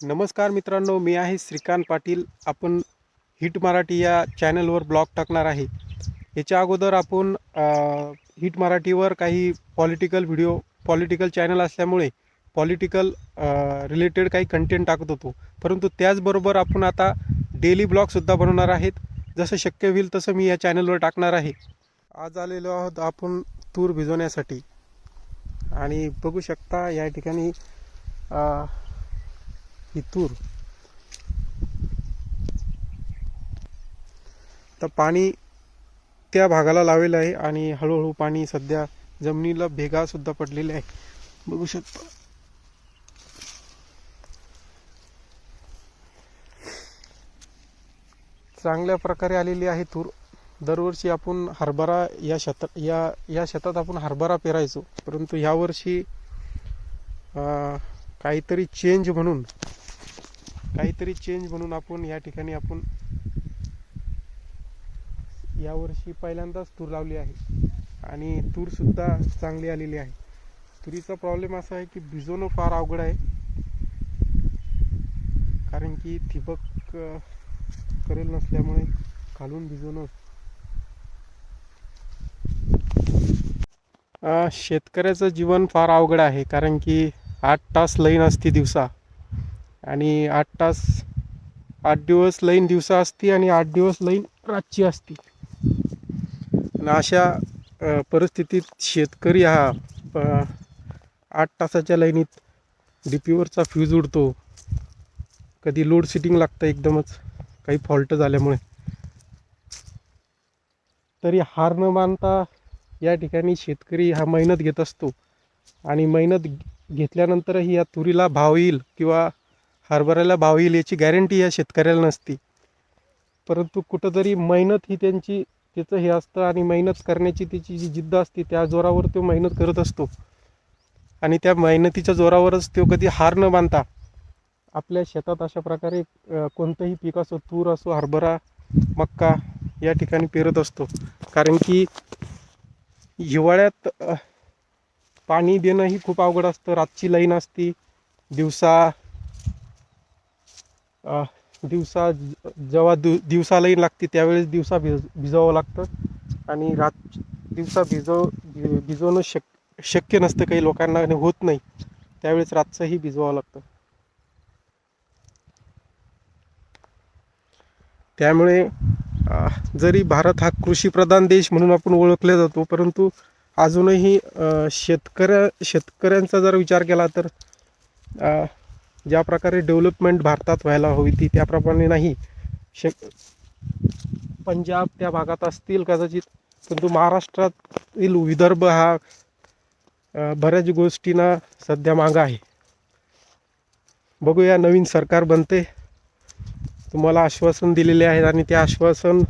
नमस्कार मित्रांनो मी आहे श्रीकांत पाटील. आपण हिट मराठी या चॅनलवर ब्लॉग टाकणार आहे. याच्या अगोदर आपण हिट मराठीवर काही पॉलिटिकल व्हिडिओ पॉलिटिकल चॅनल असल्यामुळे पॉलिटिकल रिलेटेड काही कंटेंट टाकत होतो. परंतु त्याचबरोबर आपण आता डेली ब्लॉगसुद्धा बनवणार आहेत. जसं शक्य होईल तसं मी या चॅनलवर टाकणार आहे. आज आलेलो आहोत आपण तूर भिजवण्यासाठी. आणि बघू शकता या ठिकाणी ही तूर. तर पाणी त्या भागाला लावेलं आहे आणि हळूहळू पाणी सध्या जमिनीला भेगा सुद्धा पडलेले आहे. बघू शकतो. चांगल्या प्रकारे आलेली आहे तूर. दरवर्षी आपण हरभरा या शेतात या या शेतात आपण हरभरा पेरायचो. परंतु यावर्षी काहीतरी चेंज म्हणून काहीतरी चेंज म्हणून आपण या ठिकाणी आपण यावर्षी पहिल्यांदाच तूर लावली आहे. आणि तूर सुद्धा चांगली आलेली आहे. तुरीचा प्रॉब्लेम असा आहे की भिजवणं फार अवघड आहे. कारण की ठिबक करेल नसल्यामुळे खालून भिजवणं. शेतकऱ्याचं जीवन फार अवघड आहे. कारण की आठ तास लाईन असते दिवसा. आणि आठ तास आठ दिवस लाईन दिवसा असते आणि आठ दिवस लाईन रातची असते. आणि अशा परिस्थितीत शेतकरी हा आठ तासाच्या लाईनीत डी पीवरचा फ्यूज उडतो. कधी लोड सिटिंग लागतं एकदमच काही फॉल्ट झाल्यामुळे. तरी हार न मानता या ठिकाणी शेतकरी हा मेहनत घेत असतो. आणि मेहनत घेतल्यानंतरही या तुरीला भाव येईल किंवा हरभऱ्याला भाव येईल याची गॅरंटी या शेतकऱ्याला नसती. परंतु कुठंतरी मेहनत ही त्यांची त्याचं हे असतं आणि मेहनत करण्याची त्याची जी जिद्द असते त्या जोरावर तो मेहनत करत असतो. आणि त्या मेहनतीच्या जोरावरच तो कधी हार न बांधता आपल्या शेतात अशा प्रकारे कोणतंही पीक असो तूर असो हरभरा मक्का या ठिकाणी पेरत असतो. कारण की हिवाळ्यात पाणी पाणी देणंही खूप अवघड असतं रातची लाईन असती दिवसा दिवसा ज- जेव्हा दु दिवसालाही लागते त्यावेळेस दिवसा भिज भिजवावं लागतं. आणि रात दिवसा भिजव भि- भिजवणं शक शक्य नसतं काही लोकांना आणि होत नाही. त्यावेळेस रातचंही भिजवावं लागतं. त्यामुळे जरी भारत हा कृषीप्रधान देश म्हणून आपण ओळखला जातो परंतु अजूनही शेतकऱ्या शेतकऱ्यांचा जर विचार केला तर ज्या प्रकारे डेव्हलपमेंट भारतात व्हायला हवी ती त्याप्रमाणे नाही. शक पंजाब त्या भागात असतील कदाचित परंतु महाराष्ट्रातील विदर्भ हा बऱ्याच गोष्टींना सध्या मागं आहे. बघूया नवीन सरकार बनते. तुम्हाला आश्वासन दिलेले आहेत आणि ते आश्वासन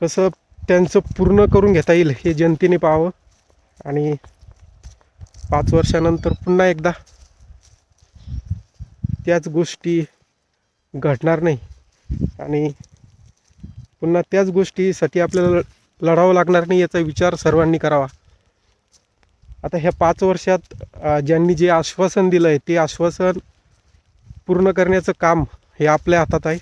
कसं त्यांचं पूर्ण करून घेता येईल हे जनतेने पाहावं. आणि पाच वर्षानंतर पुन्हा एकदा त्याच गोष्टी घडणार नाही. आणि पुन्हा त्याच गोष्टीसाठी आपल्याला लढावं लागणार नाही याचा विचार सर्वांनी करावा. आता ह्या पाच वर्षात ज्यांनी जे आश्वासन दिलं आहे ते आश्वासन पूर्ण करण्याचं काम हे आपल्या हातात आहे.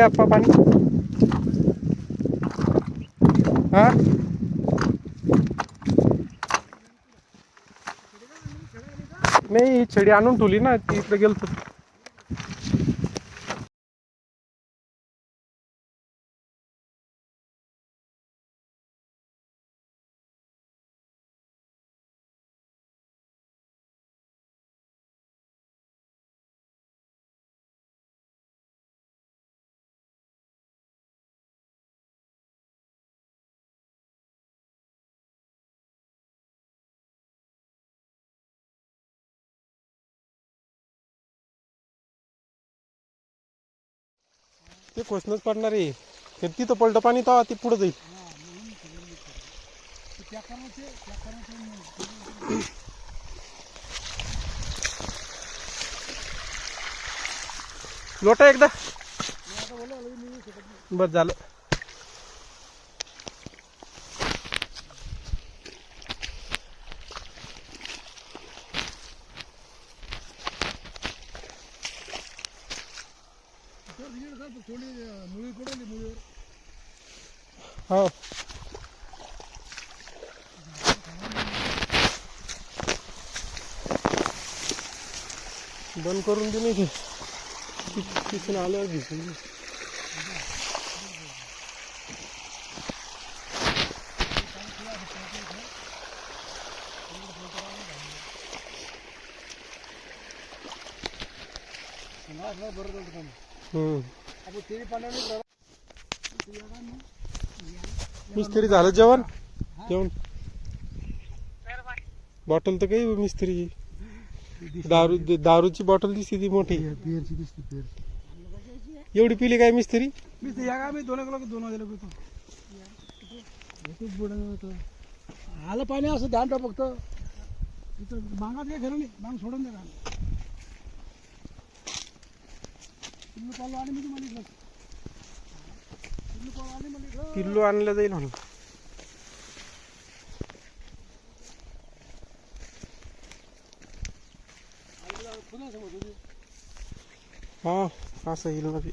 कुठे आप्पा पाणी हा? नाही ही छडी आणून ठेवली ना ती इथलं गेलतो. ते खोसनच पडणार आहे. ते तिथं पलट पाणी तर ते पुढं जाईल. लोटा एकदा. बस झालं. थोडी मुळी पडली मुळीवर हो. बंद करून दे नाही ते तिथून आल्यावर दिसून दे. बरं काम मिस्त्री झालं जेवण? जेवण. बॉटल तर काही मिस्त्रीची दारू दारूची बॉटल दिसते ती मोठी. एवढी पिली काय मिस्त्री? मी ते या का मी दोन किलो दोन वाजेला पितो आलं पाणी असं ध्यान फक्त. मागात काय खरं नाही. माग सोडून दे किल्लो आणलं जाईल म्हणून आईला पुन्हा समज होती हा असं येईल ना ते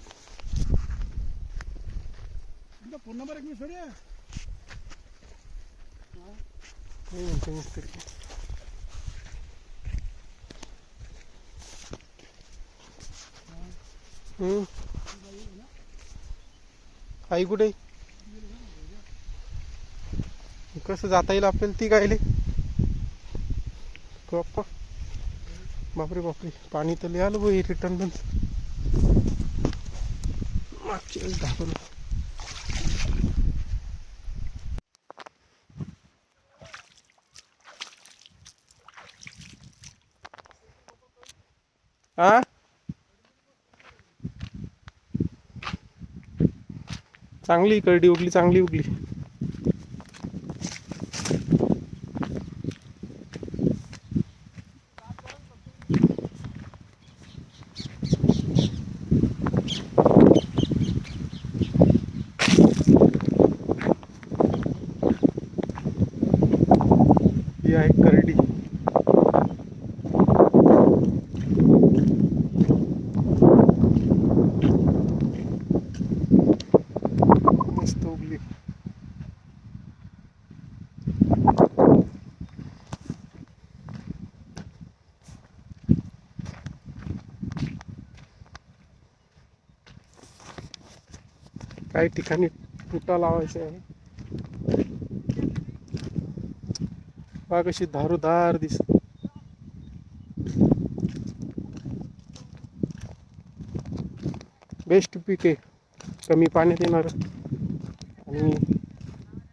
तुमचा फोन नंबर एक मी सर काय म्हणते मिस्त्री आई कुठे? कसं जाता येईल आपल्याला ती गायले? बाप्पा. बापरे बापरे. पाणी तर लिहाल आलं भाई रिटर्न पण मागच्या वेळेस दाखवलं चांगली करडी उगली चांगली उगली. ही आहे करडी मस्त उगली काही ठिकाणी फुटा लावायचे आहे. बाग अशी धारुधार दिसत. बेस्ट पीक आहे कमी पाण्यात येणार. आणि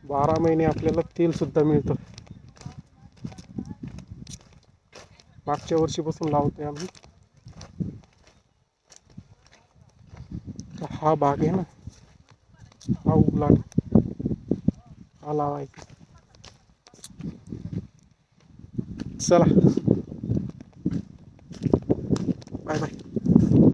बारा महिने आपल्याला तेल सुद्धा मिळतं. मागच्या वर्षीपासून लावतोय आम्ही. हा भाग आहे ना. au blanc à la vaille cela bye bye